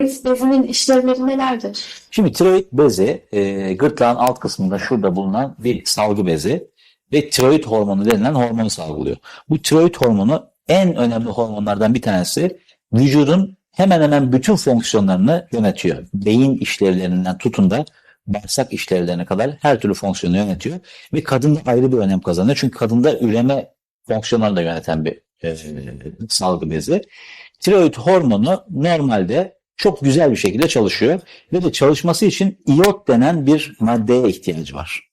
bezinin işlevleri nelerdir? Şimdi tiroid bezi e, gırtlağın alt kısmında şurada bulunan bir salgı bezi ve tiroid hormonu denilen hormonu salgılıyor. Bu tiroid hormonu en önemli hormonlardan bir tanesi vücudun hemen hemen bütün fonksiyonlarını yönetiyor. Beyin işlevlerinden tutun da bağırsak işlevlerine kadar her türlü fonksiyonu yönetiyor ve kadında ayrı bir önem kazanıyor. Çünkü kadında üreme fonksiyonlarını da yöneten bir e, salgı bezi. Tiroid hormonu normalde çok güzel bir şekilde çalışıyor ve de çalışması için iot denen bir maddeye ihtiyacı var.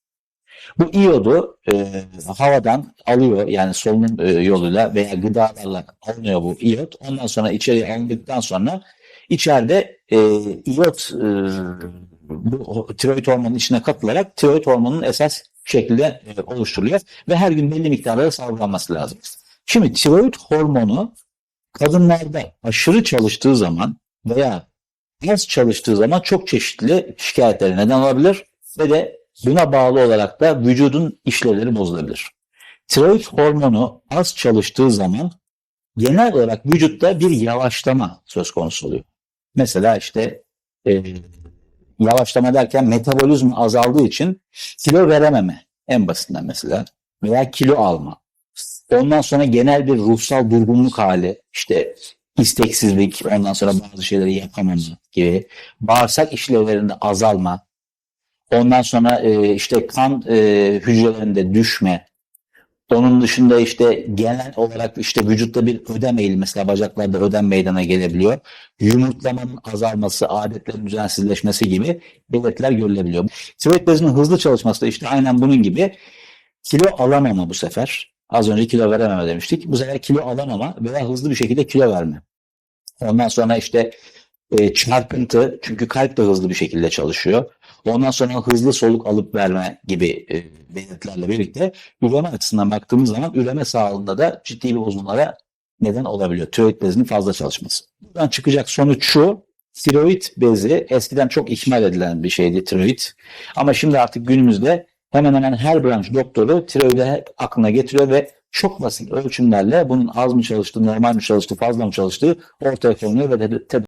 Bu iyodu e, havadan alıyor yani solunum e, yoluyla veya gıdalarla alınıyor bu iyot. Ondan sonra içeri alındıktan sonra içeride e, iyot e, bu tiroid hormonun içine katılarak tiroid hormonun esas şekilde e, oluşturuluyor ve her gün belli miktarda salgılanması lazım. Şimdi tiroid hormonu kadınlarda aşırı çalıştığı zaman veya az çalıştığı zaman çok çeşitli şikayetlere neden olabilir ve de buna bağlı olarak da vücudun işlevleri bozulabilir. Tiroid hormonu az çalıştığı zaman genel olarak vücutta bir yavaşlama söz konusu oluyor. Mesela işte e, yavaşlama derken metabolizma azaldığı için kilo verememe en basitinden mesela veya kilo alma. Ondan sonra genel bir ruhsal durgunluk hali, işte isteksizlik, ondan sonra bazı şeyleri yapamama gibi, bağırsak işlevlerinde azalma, ondan sonra e, işte kan e, hücrelerinde düşme, onun dışında işte genel olarak işte vücutta bir ödem eğilimi mesela bacaklarda ödem meydana gelebiliyor. Yumurtlamanın azalması, adetlerin düzensizleşmesi gibi belirtiler görülebiliyor. Tiroid bezinin hızlı çalışması da işte aynen bunun gibi kilo alamama bu sefer. Az önce kilo verememe demiştik. Bu sefer kilo alamama veya hızlı bir şekilde kilo verme. Ondan sonra işte e, çarpıntı çünkü kalp de hızlı bir şekilde çalışıyor. Ondan sonra hızlı soluk alıp verme gibi e, belirtilerle birlikte üreme açısından baktığımız zaman üreme sağlığında da ciddi bir bozulmalara neden olabiliyor. Tiroid bezinin fazla çalışması. Buradan çıkacak sonuç şu. Tiroid bezi eskiden çok ihmal edilen bir şeydi tiroid. Ama şimdi artık günümüzde hemen hemen her branş doktoru tiroidi aklına getiriyor ve çok basit ölçümlerle bunun az mı çalıştığı, normal mi çalıştığı, fazla mı çalıştığı ortaya konuluyor ve de,